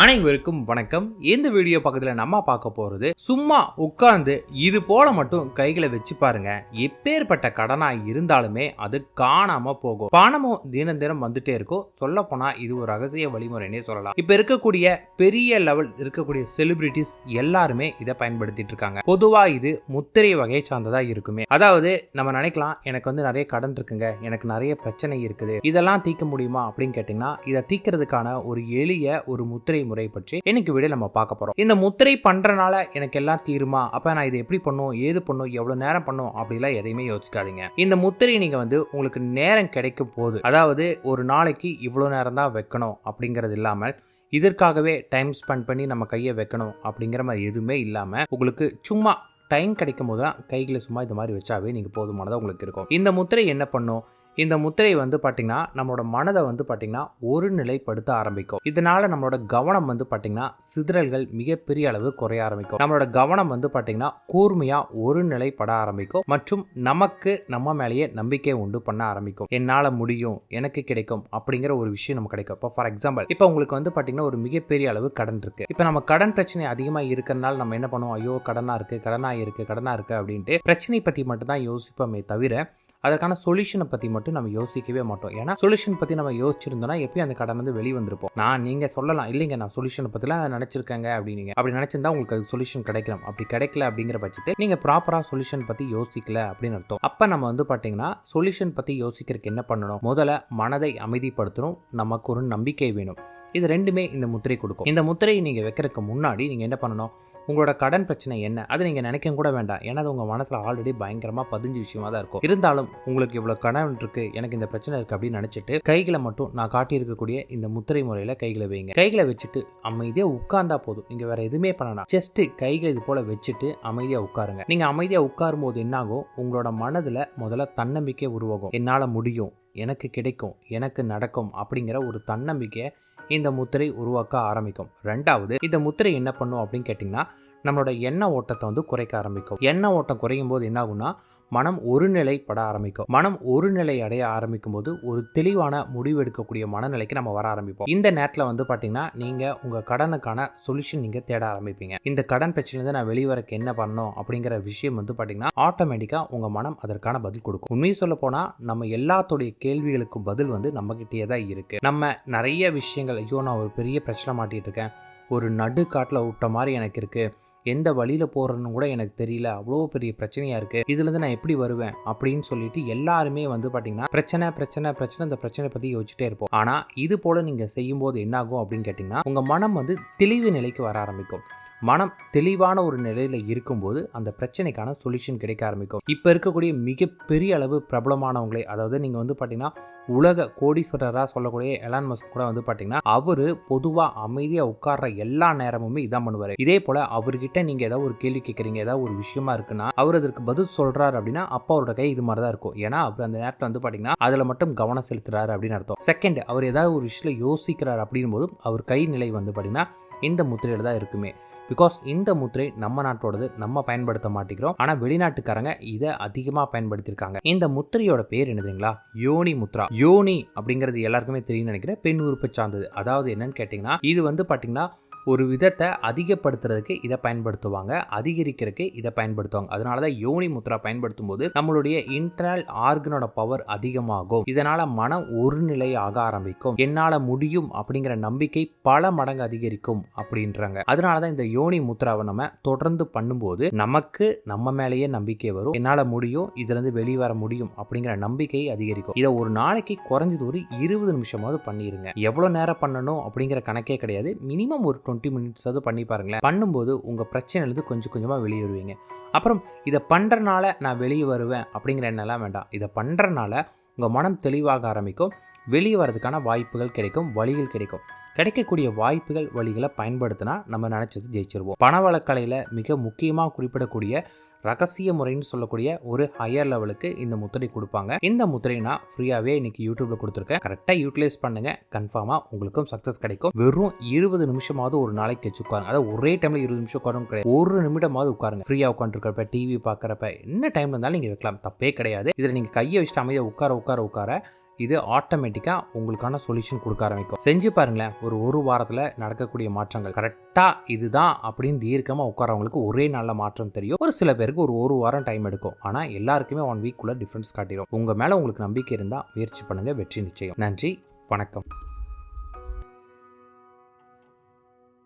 அனைவருக்கும் வணக்கம். இந்த வீடியோ பக்கத்தில் நம்ம பார்க்க போகிறது சும்மா உட்கார்ந்து இது போல மட்டும் கைகளை வச்சு பாருங்க. எப்பேற்பட்ட கடனா இருந்தாலுமே அது காணாம போகும். பணமும் தினம் தினம் வந்துட்டே இருக்கும். சொல்ல போனா இது ஒரு ரகசிய வழிமுறைனே சொல்லலாம். இப்ப இருக்கக்கூடிய பெரிய லெவல் இருக்கக்கூடிய செலிபிரிட்டிஸ் எல்லாருமே இதை பயன்படுத்திட்டு இருக்காங்க. பொதுவா இது முத்திரை வகையை சார்ந்ததா இருக்குமே. அதாவது நம்ம நினைக்கலாம் எனக்கு வந்து நிறைய கடன் இருக்குங்க. எனக்கு நிறைய பிரச்சனை இருக்குது. இதெல்லாம் தீர்க்க முடியுமா அப்படின்னு கேட்டிங்கன்னா இதை தீர்க்கிறதுக்கான ஒரு எளிய ஒரு முத்திரை முறை பற்றி இன்னைக்கு வீடியோ நம்ம பார்க்க போறோம். இந்த முத்திரை பண்றனால எனக்கு எல்லாம் தீருமா? அப்ப நான் இதை எப்படி பண்ணும்? ஏது பண்ணும்? எவ்வளவு நேரம் பண்ணும்? அப்படிலாம் எதையுமே யோசிக்காதீங்க. இந்த முத்திரை நீங்க வந்து உங்களுக்கு நேரம் கிடைக்கும் போது அதாவது ஒரு நாளைக்கு இவ்வளவு நேரம் தான் வைக்கணும் அப்படிங்கிறது இல்லாமல் இதற்காகவே டைம் ஸ்பெண்ட் பண்ணி நம்ம கையை வைக்கணும் அப்படிங்கிற மாதிரி எதுவுமே இல்லாமல் உங்களுக்கு சும்மா டைம் கிடைக்கும் போது தான் கைகளை சும்மா இந்த மாதிரி வச்சாவே நீங்கள் போதுமானதாக உங்களுக்கு இருக்கும். இந்த முத்திரை என்ன பண்ணும்? இந்த முத்திரை வந்து பார்த்திங்கன்னா நம்மளோட மனதை வந்து பார்த்திங்கன்னா ஒரு நிலைப்படுத்த ஆரம்பிக்கும். இதனால் நம்மளோட கவனம் வந்து பார்த்திங்கன்னா சிதறல்கள் மிகப்பெரிய அளவு குறைய ஆரம்பிக்கும். நம்மளோட கவனம் வந்து பார்த்திங்கன்னா கூர்மையாக ஒரு நிலைப்பட ஆரம்பிக்கும். மற்றும் நமக்கு நம்ம மேலேயே நம்பிக்கை உண்டு பண்ண ஆரம்பிக்கும். என்னால் முடியும் எனக்கு கிடைக்கும் அப்படிங்கிற ஒரு விஷயம் நமக்கு கிடைக்கும். இப்போ ஃபார் எக்ஸாம்பிள் இப்போ உங்களுக்கு வந்து பார்த்திங்கன்னா ஒரு மிகப்பெரிய அளவு கடன் இருக்குது இப்போ நம்ம கடன் பிரச்சனை அதிகமாக இருக்கிறனால நம்ம என்ன பண்ணுவோம்? ஐயோ கடனாக இருக்குது கடனாக இருக்குது கடனாக இருக்குது அப்படின்ட்டு பிரச்சனை பற்றி மட்டும் தான் யோசிப்போமே தவிர அதற்கான சொல்யூஷனை பற்றி மட்டும் நம்ம யோசிக்கவே மாட்டோம். ஏன்னா சொல்யூஷன் பற்றி நம்ம யோசிச்சிருந்தோம்னா எப்பயும் அந்த கடன் வந்து வெளியே வந்திருப்போம். நான் நீங்கள் சொல்லலாம் இல்லைங்க நான் சொல்யூஷனை பற்றிலாம் நினச்சிருக்கேங்க அப்படின்னீங்க. அப்படி நினச்சிருந்தா உங்களுக்கு அது சொல்யூஷன் கிடைக்கலாம். அப்படி கிடைக்கல அப்படிங்கிற பட்சத்தில் நீங்கள் ப்ராப்பராக சொல்யூஷன் பற்றி யோசிக்கல அப்படின்னு அர்த்தம். அப்போ நம்ம வந்து பார்த்தீங்கன்னா சொல்யூஷன் பற்றி யோசிக்கிறதுக்கு என்ன பண்ணணும்? முதல்ல மனதை அமைதிப்படுத்தணும். நமக்கு ஒரு நம்பிக்கை வேணும். இது ரெண்டுமே இந்த முத்திரை கொடுக்கும். இந்த முத்திரையை நீங்கள் வைக்கிறதுக்கு முன்னாடி நீங்கள் என்ன பண்ணணும்? உங்களோட கடன் பிரச்சனை என்ன? அதை நீங்கள் நினைக்க கூட வேண்டாம். ஏன்னா அது உங்கள் மனசில் ஆல்ரெடி பயங்கரமாக பதிஞ்சு விஷயமா தான் இருக்கும். இருந்தாலும் உங்களுக்கு இவ்வளோ கடன் இருக்குது எனக்கு இந்த பிரச்சனை இருக்குது அப்படின்னு நினச்சிட்டு கைகளை மட்டும் நான் காட்டியிருக்கக்கூடிய இந்த முத்திரை முறையில் கைகளை வைங்க. கைகளை வச்சுட்டு அமைதியாக உட்கார்ந்தா போதும். நீங்கள் வேற எதுவுமே பண்ணலாம் ஜஸ்ட் கைகளை இது போல் வச்சுட்டு அமைதியாக உட்காருங்க. நீங்கள் அமைதியாக உட்காரும் போது என்னாகும்? உங்களோட மனதில் முதல்ல தன்னம்பிக்கை உருவாகும். என்னால் முடியும் எனக்கு கிடைக்கும் எனக்கு நடக்கும் அப்படிங்கிற ஒரு தன்னம்பிக்கையை இந்த முத்திரை உருவாக்க ஆரம்பிக்கும். ரெண்டாவது இந்த முத்திரை என்ன பண்ணும் அப்படின்னு கேட்டிங்கன்னா நம்மளோட எண்ணெய் ஓட்டத்தை வந்து குறைக்க ஆரம்பிக்கும். எண்ண ஓட்டம் குறையும் போது என்ன ஆகும்னா மனம் ஒருநிலைப்பட ஆரம்பிக்கும். மனம் ஒரு நிலை அடைய ஆரம்பிக்கும் போது ஒரு தெளிவான முடிவு எடுக்கக்கூடிய மனநிலைக்கு நம்ம வர ஆரம்பிப்போம். இந்த நேரத்தில் வந்து பார்த்தீங்கன்னா நீங்கள் உங்கள் கடனுக்கான சொல்யூஷன் நீங்கள் தேட ஆரம்பிப்பீங்க. இந்த கடன் பிரச்சனையிலேருந்து நான் வெளிவரக்கு என்ன பண்ணணும் அப்படிங்கிற விஷயம் வந்து பார்த்தீங்கன்னா ஆட்டோமேட்டிக்காக உங்கள் மனம் அதற்கான பதில் கொடுக்கும். உண்மையை சொல்ல போனால் நம்ம எல்லாத்துடைய கேள்விகளுக்கும் பதில் வந்து நம்மகிட்டயே தான் இருக்குது நம்ம நிறைய விஷயங்கள் ஐயோ நான் ஒரு பெரிய பிரச்சனை மாட்டிகிட்டு இருக்கேன். ஒரு நடுக்காட்டில் விட்ட மாதிரி எனக்கு இருக்குது எந்த வழியில் போகிறன்னு கூட எனக்கு தெரியல. அவ்வளோ பெரிய பிரச்சனையாக இருக்குது இதுலேருந்து நான் எப்படி வருவேன்? அப்படின்னு சொல்லிட்டு எல்லாருமே வந்து பார்த்தீங்கன்னா பிரச்சனை பிரச்சனை பிரச்சனை இந்த பிரச்சனை பற்றி யோசிச்சுட்டே இருப்போம். ஆனால் இது போல் நீங்கள் செய்யும்போது என்னாகும் அப்படின்னு கேட்டிங்கன்னா உங்கள் மனம் வந்து தெளிவு நிலைக்கு வர ஆரம்பிக்கும். மனம் தெளிவான ஒரு நிலையில் இருக்கும்போது அந்த பிரச்சனைக்கான சொல்யூஷன் கிடைக்க ஆரம்பிக்கும். இப்போ இருக்கக்கூடிய மிகப்பெரிய அளவு பிரபலமானவங்களே அதாவது நீங்கள் வந்து பார்த்தீங்கன்னா உலக கோடீஸ்வரராக சொல்லக்கூடிய எலான் மஸ்க் கூட வந்து பார்த்தீங்கன்னா அவர் பொதுவாக அமைதியாக உட்கார்ற எல்லா நேரமுமே இதான் பண்ணுவார். இதே போல் அவர்கிட்ட நீங்கள் ஏதாவது ஒரு கேள்வி கேட்குறீங்க ஏதாவது ஒரு விஷயமா இருக்குன்னா அவர் அதற்கு பதில் சொல்கிறாரு அப்படின்னா அப்போ அவரோட கை இது மாதிரி தான் இருக்கும். ஏன்னா அவர் அந்த நேரத்தில் வந்து பார்த்தீங்கன்னா அதில் மட்டும் கவனம் செலுத்துறாரு அப்படின்னு அர்த்தம். செகண்ட் அவர் ஏதாவது ஒரு விஷயத்தில் யோசிக்கிறார் அப்படின் போது அவர் கை நிலை வந்து பார்த்தீங்கன்னா இந்த முத்திரையில் தான் இருக்குமே. பிகாஸ் இந்த முத்திரை நம்ம நாட்டோடது நம்ம பயன்படுத்த மாட்டேங்கிறோம். ஆனால் வெளிநாட்டுக்காரங்க இதை அதிகமாக பயன்படுத்தியிருக்காங்க. இந்த முத்திரையோட பேர் என்னதுங்களா யோனி முத்ரா. யோனி அப்படிங்கிறது எல்லாருக்குமே தெரியும் நினைக்கிறேன். பெண் உறுப்பு சார்ந்தது. அதாவது என்னன்னு கேட்டிங்கன்னா இது வந்து பார்த்தீங்கன்னா ஒரு விதத்தை அதிகப்படுத்துறதுக்கு இதை பயன்படுத்துவாங்க அதிகரிக்கிறதுக்கு இதை பயன்படுத்துவாங்க. அதனால தான் யோனி முத்ரா பயன்படுத்தும் போது நம்மளுடைய இன்டர்னல் ஆர்கனோட பவர் அதிகமாகும். இதனால மனம் ஒரு நிலை ஆக ஆரம்பிக்கும். என்னால முடியும் அப்படிங்கிற நம்பிக்கை பல மடங்கு அதிகரிக்கும் அப்படின்றாங்க. அதனால தான் இந்த யோனி முத்ராவை நம்ம தொடர்ந்து பண்ணும்போது நமக்கு நம்ம மேலேயே நம்பிக்கை வரும். என்னால் முடியும் இதுலேருந்து வெளியே வர முடியும் அப்படிங்கிற நம்பிக்கை அதிகரிக்கும். இதை ஒரு நாளைக்கு குறைஞ்சது ஒரு இருபது நிமிஷமாவது பண்ணிடுங்க எவ்வளோ நேரம் பண்ணணும் அப்படிங்கிற கணக்கே கிடையாது. மினிமம் ஒரு டுவெண்ட்டி மினிட்ஸாவது பண்ணி பாருங்களேன். பண்ணும்போது உங்கள் பிரச்சனையிலேருந்து கொஞ்சம் கொஞ்சமாக வெளியே வருவீங்க அப்புறம் இதை பண்ணுறனால நான் வெளியே வருவேன் அப்படிங்கிற எண்ணெல்லாம் வேண்டாம். இதை பண்ணுறனால உங்கள் மனம் தெளிவாக ஆரம்பிக்கும். வெளியே வரதுக்கான வாய்ப்புகள் கிடைக்கும் வழிகள் கிடைக்கும். கிடைக்கக்கூடிய வாய்ப்புகள் வழிகளை பயன்படுத்தினா நம்ம நினச்சது ஜெயிச்சிருவோம். பணவளக்கலையில் மிக முக்கியமாக குறிப்பிடக்கூடிய ரகசிய முறைன்னு சொல்லக்கூடிய ஒரு ஹையர் லெவலுக்கு இந்த முத்திரை கொடுப்பாங்க. இந்த முத்திரை நான் ஃப்ரீயாகவே இன்னைக்கு யூடியூப்ல கொடுத்துருக்கேன். கரெக்டாக யூட்டிலைஸ் பண்ணுங்க. கன்ஃபார்மாக உங்களுக்கும் சக்ஸஸ் கிடைக்கும். வெறும் இருபது நிமிஷமாவது ஒரு நாளைக்கு வச்சு உட்காருங்க. அதாவது ஒரே டைம்ல இருபது நிமிஷம் உட்காரும் கிடையாது. ஒரு நிமிடமாவது உட்காருங்க. ஃப்ரீயாக உட்காந்துருக்கிறப்ப டிவி பார்க்குறப்ப என்ன டைம் இருந்தாலும் நீங்கள் வைக்கலாம். தப்பே கிடையாது. இதில் நீங்கள் கையை வச்சுட்டு அமைதியாக உட்கார உட்கார உட்கார இது ஆட்டோமேட்டிக்காக உங்களுக்கான சொல்யூஷன் கொடுக்க ஆரம்பிக்கும். செஞ்சு பாருங்களேன் ஒரு ஒரு வாரத்தில் நடக்கக்கூடிய மாற்றங்கள். கரெக்டாக இதுதான் அப்படின்னு தீர்க்கமாக உட்காரவங்களுக்கு ஒரே நல்ல மாற்றம் தெரியும். ஒரு சில பேருக்கு ஒரு ஒரு வாரம் டைம் எடுக்கும். ஆனால் எல்லாருக்குமே ஒன் வீக்குள்ளே டிஃப்ரென்ஸ் காட்டிடும் உங்கள் மேலே உங்களுக்கு நம்பிக்கை இருந்தால் முயற்சி பண்ணுங்கள் வெற்றி நிச்சயம். நன்றி வணக்கம்.